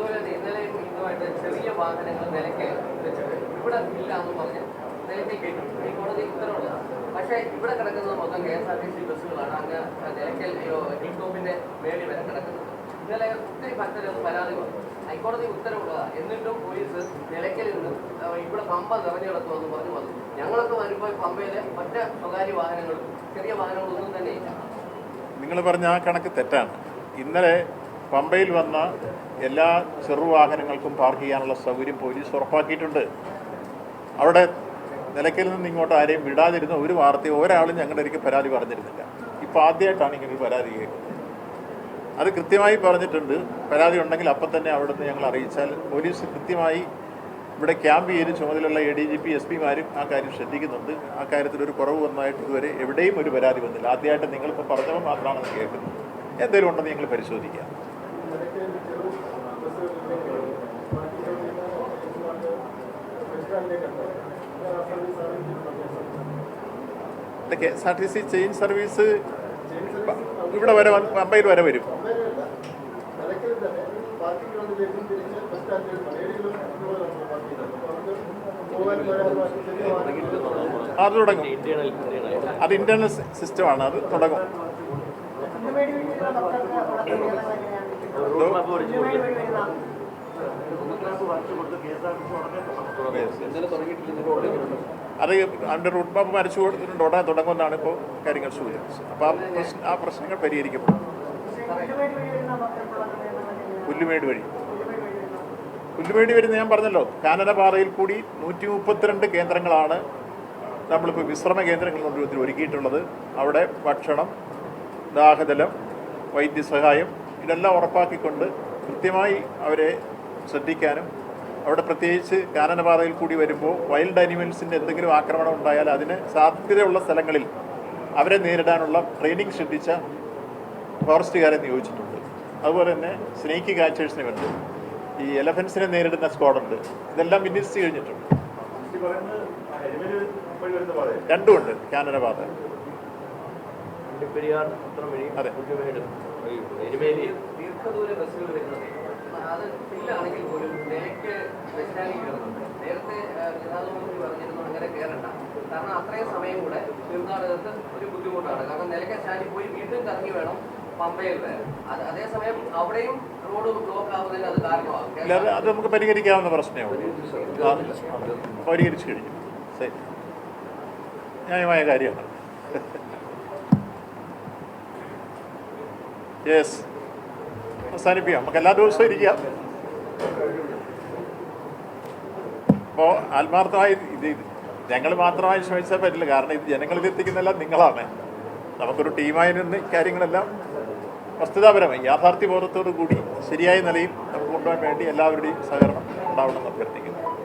അതുപോലെ ഇന്നലെ ഇതുമായിട്ട് ചെറിയ വാഹനങ്ങൾ നിലയ്ക്ക് വെച്ചിട്ട് ഇവിടെ ഇല്ല എന്ന് പറഞ്ഞ് നിലയ്ക്ക് ഈ ഹൈക്കോടതി ഉത്തരവുള്ളതാണ് പക്ഷേ ഇവിടെ കിടക്കുന്നത് മൊത്തം K S R T C ബസ്സുകളാണ്. അങ്ങ് നിലയ്ക്കൽ ഹിൽ ടോപ്പിന്റെ മേളിൽ വരെ കിടക്കുന്നത്. ഇന്നലെ ഒത്തിരി ഭക്തര് പരാതി വന്നു. ഹൈക്കോടതി ഉത്തരവുള്ളതാണ് എന്നിട്ടും പോലീസ് നിലയ്ക്കലിൽ നിന്ന് ഇവിടെ പമ്പ നിറഞ്ഞു എന്ന് പറഞ്ഞു വന്നു. ഞങ്ങളൊക്കെ വരുമ്പോൾ പമ്പയിൽ മറ്റ് സ്വകാര്യ വാഹനങ്ങളും ചെറിയ വാഹനങ്ങളൊന്നും തന്നെ ഇല്ല. നിങ്ങൾ പറഞ്ഞ ആ കണക്ക് തെറ്റാണ്. ഇന്നലെ പമ്പയിൽ വന്ന എല്ലാ ചെറുവാഹനങ്ങൾക്കും പാർക്ക് ചെയ്യാനുള്ള സൗകര്യം പോലീസ് ഉറപ്പാക്കിയിട്ടുണ്ട്. അവിടെ നിലയ്ക്കൽ നിന്ന് ഇങ്ങോട്ട് ആരെയും വിടാതിരുന്ന ഒരു വാർത്തയും ഒരാളും ഞങ്ങളുടെ എനിക്ക് പരാതി പറഞ്ഞിരുന്നില്ല. ഇപ്പോൾ ആദ്യമായിട്ടാണ് ഇങ്ങനെ ഒരു പരാതി കേൾക്കുന്നത്. അത് കൃത്യമായി പറഞ്ഞിട്ടുണ്ട്. പരാതി ഉണ്ടെങ്കിൽ അപ്പം തന്നെ അവിടെ നിന്ന് ഞങ്ങൾ അറിയിച്ചാൽ പോലീസ് കൃത്യമായി ഇവിടെ ക്യാമ്പ് ചെയ്ത് ചുമതലയുള്ള A D G P S പിമാരും ആ കാര്യം ശ്രദ്ധിക്കുന്നുണ്ട്. ആ കാര്യത്തിൽ ഒരു കുറവ് വന്നതായിട്ട് ഇതുവരെ എവിടെയും ഒരു പരാതി വന്നില്ല. ആദ്യമായിട്ട് നിങ്ങളിപ്പോൾ പറഞ്ഞപ്പോൾ മാത്രമാണ് കേൾക്കുന്നത് എന്തെങ്കിലും ഉണ്ടെന്ന് ഞങ്ങൾ പരിശോധിക്കാം. K S R T C chain service ഇവിടെ വരെ പമ്പയിൽ വരെ വരും. അത്. തുടങ്ങും. അത് ഇന്റേണൽ സിസ്റ്റമാണ് അത് തുടങ്ങും. അത് അതിന്റെ റൂട്ട് മാപ്പ് വരച്ചു കൊടുത്തിട്ടുണ്ട്. ഉടനെ തുടങ്ങുമെന്നാണ് ഇപ്പോൾ കാര്യങ്ങൾ സൂചിപ്പിച്ചത്. അപ്പോൾ ആ പ്രശ്ന ആ പ്രശ്നങ്ങൾ പരിഹരിക്കപ്പെടും. പുല്ലുമേട് വഴി. പുല്ലുമേട് വരുന്ന ഞാൻ പറഞ്ഞല്ലോ കാനനപാതയിൽ കൂടി നൂറ്റി മുപ്പത്തിരണ്ട് കേന്ദ്രങ്ങളാണ് നമ്മളിപ്പോൾ വിശ്രമ കേന്ദ്രങ്ങൾ കൊണ്ട് ഒരുക്കിയിട്ടുള്ളത്. അവിടെ ഭക്ഷണം ദാഹജലം വൈദ്യസഹായം ഇതെല്ലാം ഉറപ്പാക്കിക്കൊണ്ട് കൃത്യമായി അവരെ ശ്രദ്ധിക്കാനും അവിടെ പ്രത്യേകിച്ച് കാനനപാതയിൽ കൂടി വരുമ്പോൾ വൈൽഡ് അനിമൽസിന്റെ എന്തെങ്കിലും ആക്രമണം ഉണ്ടായാൽ അതിന് സാധ്യതയുള്ള സ്ഥലങ്ങളിൽ അവരെ നേരിടാനുള്ള ട്രെയിനിങ് ശ്രദ്ധിച്ച ഫോറസ്റ്റുകാരെ നിയോഗിച്ചിട്ടുണ്ട്. അതുപോലെ തന്നെ സ്നേക്ക് കാച്ചേഴ്സിനെ വേണ്ടി ഈ എലഫൻസിനെ നേരിടുന്ന സ്ക്വാഡുണ്ട് ഇതെല്ലാം വിന്യസിച്ച് കഴിഞ്ഞിട്ടുണ്ട്. രണ്ടുമുണ്ട് കാനനപാത പെരിയാർ പത്രം വഴി അതെ. പുല്ലുമേട് എരുമേലി. ദീർഘദൂര ബസ്സുകൾ വരുന്നത് അത് ഫില്ലാണെങ്കിൽ പോലും കയറുന്നുണ്ട്. നേരത്തെ ആ, ഗതാഗത മന്ത്രി പറഞ്ഞിരുന്നു അങ്ങനെ കയറണ്ട. കാരണം അത്രയും സമയം കൂടെ തീർത്ഥാടകർക്ക് ഒരു ബുദ്ധിമുട്ടാണ്. കാരണം നിലയ്ക്ക് സ്റ്റാൻഡിൽ പോയി വീണ്ടും കറങ്ങി വേണം പമ്പയിൽ വരാൻ. അത് അതേസമയം അവിടെയും റോഡ് ബ്ലോക്ക് ആവുന്നതിന് അത് കാരണമാകും. അത് അത് നമുക്ക് പരിഹരിക്കാവുന്ന പ്രശ്നമേ പരിഹരിച്ചു കഴിഞ്ഞു. ന്യായമായ കാര്യമാണ്. യെസ് അവസാനിപ്പിക്കാം. നമുക്ക് എല്ലാ ദിവസവും ഇരിക്കാം. അപ്പോൾ ആത്മാർത്ഥമായി ഇത് ഞങ്ങൾ മാത്രമായി ശ്രമിച്ചാൽ പറ്റില്ല. കാരണം ഇത് ജനങ്ങളിൽ എത്തിക്കുന്നതെല്ലാം നിങ്ങളാണ്. നമുക്കൊരു ടീമായി നിന്ന് കാര്യങ്ങളെല്ലാം വസ്തുതാപരമായി യാഥാർത്ഥ്യബോധത്തോടു കൂടി ശരിയായ നിലയിൽ നമുക്ക് കൊണ്ടുപോകാൻ വേണ്ടി എല്ലാവരുടെയും സഹകരണം ഉണ്ടാവണമെന്ന് അഭ്യർത്ഥിക്കുന്നു.